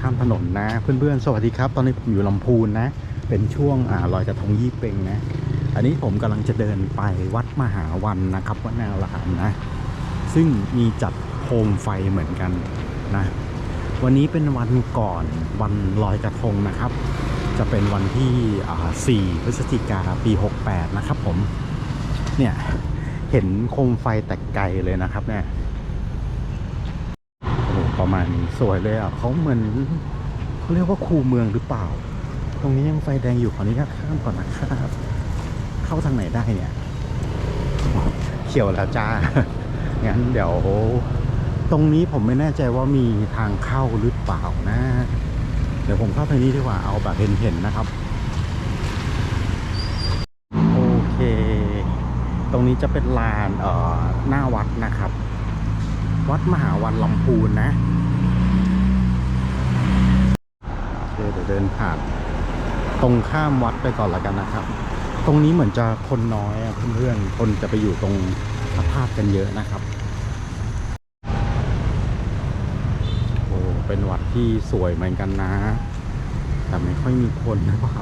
ข้ามถนนนะ เพื่อนๆ สวัสดีครับ ตอนนี้ผมอยู่ลำพูนนะ เป็นช่วงอ่าลอยกระทงยี่เปงนะ อันนี้ผมกำลังจะเดินไปวัดมหาวันนะครับวัดนารามนะ ซึ่งมีจัดโคมไฟเหมือนกันนะ วันนี้เป็นวันก่อนวันลอยกระทงนะครับ จะเป็นวันที่ 4 พฤศจิกาปี 68 นะครับผม เนี่ย เห็นโคมไฟแต่ไกลเลยนะครับเนี่ย ประมาณนี้สวยเลยอะเขาเหมือนเขาเรียกว่าคูเมืองหรือเปล่า ตรงนี้ยังไฟแดงอยู่ขออนุญาตข้ามก่อนนะครับ เข้าทางไหนได้เนี่ย เขียวแล้วจ้า งั้นเดี๋ยว ตรงนี้ผมไม่แน่ใจว่ามีทางเข้าหรือเปล่านะ เดี๋ยวผมเข้าทางนี้ดีกว่าเอาแบบเห็นๆนะครับ โอเค ตรงนี้จะเป็นลานเอ่อหน้าวัดนะครับ วัดมหาวันลำพูนนะโอเคเดี๋ยวเดินผ่าน ตรงข้ามวัดไปก่อนละกันนะครับ ตรงนี้เหมือนจะคนน้อยเพื่อนๆคนจะไปอยู่ตรงพระธาตุกันเยอะนะครับโอ้เป็นวัดที่สวยเหมือนกันนะ แต่ไม่ค่อยมีคนหรือเปล่า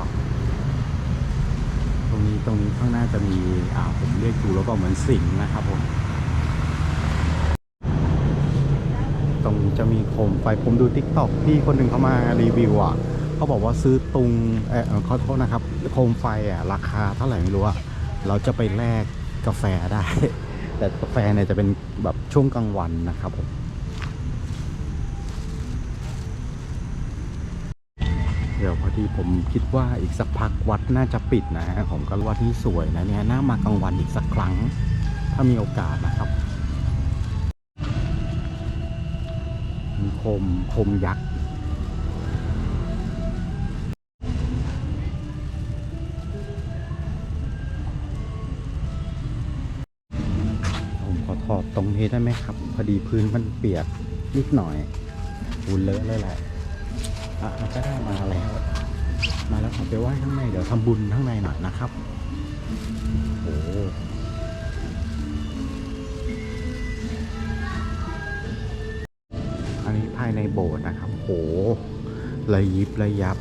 ตรงนี้ตรงนี้ข้างหน้าจะมีอ่าผมเรียกดูแล้วก็เหมือนสิงนะครับผม ตรง จะมีโคมไฟผมดูทิกตอกพี่คนหนึ่งเขามารีวิวอะเขาบอกว่าซื้อตุงเออเขอโทษนะครับ โคมไฟอะราคาเท่าไหร่ไม่รู้อะเราจะไปแลกกาแฟได้ แต่กาแฟเนี่ยจะเป็นแบบช่วงกลางวันนะครับผมเดี๋ยวพอดีผมคิดว่าอีกสักพักวัดน่าจะปิดนะฮะผมก็วัดที่สวยนะเนี่ยน่ามากลางวันอีกสักครั้ง ถ้ามีโอกาสนะครับ มีคมคมยักษ์ผมขอถอดตรงนี้ได้ไหมครับ พอดีพื้นมันเปียกนิดหน่อยปูนเลอะเลยแหละอะก็ได้มาแล้ว มาแล้วขอไปไหว้ข้างใน เดี๋ยวทำบุญข้างในหน่อยนะครับ โอ้ายในโบสถ์นะครับโหระยิบระยับ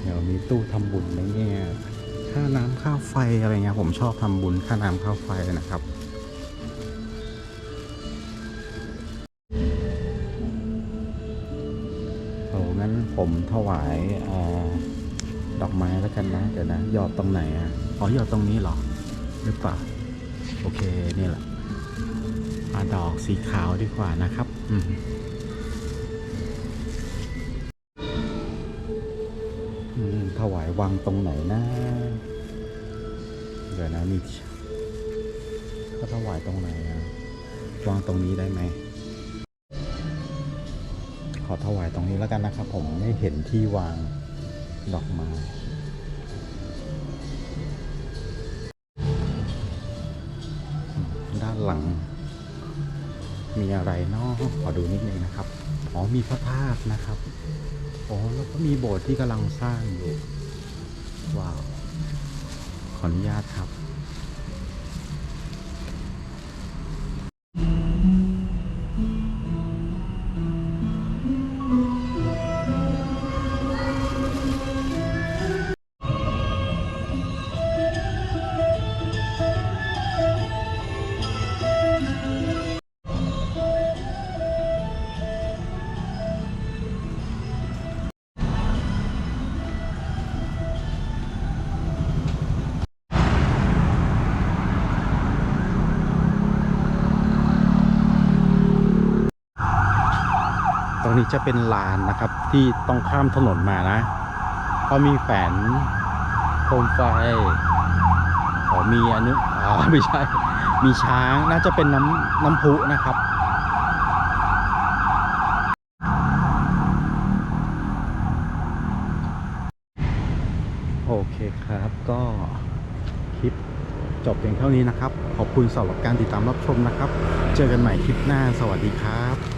เดี๋ยวมีตู้ทำบุญไหมเนี่ยค่าน้ำค่าไฟอะไรเงี้ยผมชอบทำบุญค่าน้ำค่าไฟนะครับโอ้งั้นผมถวายออดอกไม้แล้วกันนะ เดี๋ยวนะหยอดตรงไหนอะอ๋อหยอดตรงนี้เหรอหรือเปล่าโอเคนี่แหละาดอกสีขาวดีกว่านะครับ อืมอืมถวายวางตรงไหนนะ เดี๋ยวนะมีเขาถวายตรงไหนอะวางตรงนี้ได้ไหม ขอถวายตรงนี้แล้วกันนะครับ ผมไม่เห็นที่วางดอกไม้ด้านหลัง มีอะไรเนาะขอดูนิดนึงนะครับ อ๋อมีพระธาตุนะครับ อ๋อแล้วก็มีโบสถ์ที่กำลังสร้างอยู่ ว้าว ขออนุญาตครับ ตรงนี้จะเป็นลานนะครับที่ต้องข้ามถนนมานะเขามีแฝนโคมไฟอ๋อมีอนนี้อ๋อไม่ใช่ มีช้างน่าจะเป็นน้ำน้ำพุนะครับโอเคครับก็คลิปจบเพียงเท่านี้นะครับ ขอบคุณสำหรับการติดตามรับชมนะครับ เจอกันใหม่คลิปหน้าสวัสดีครับ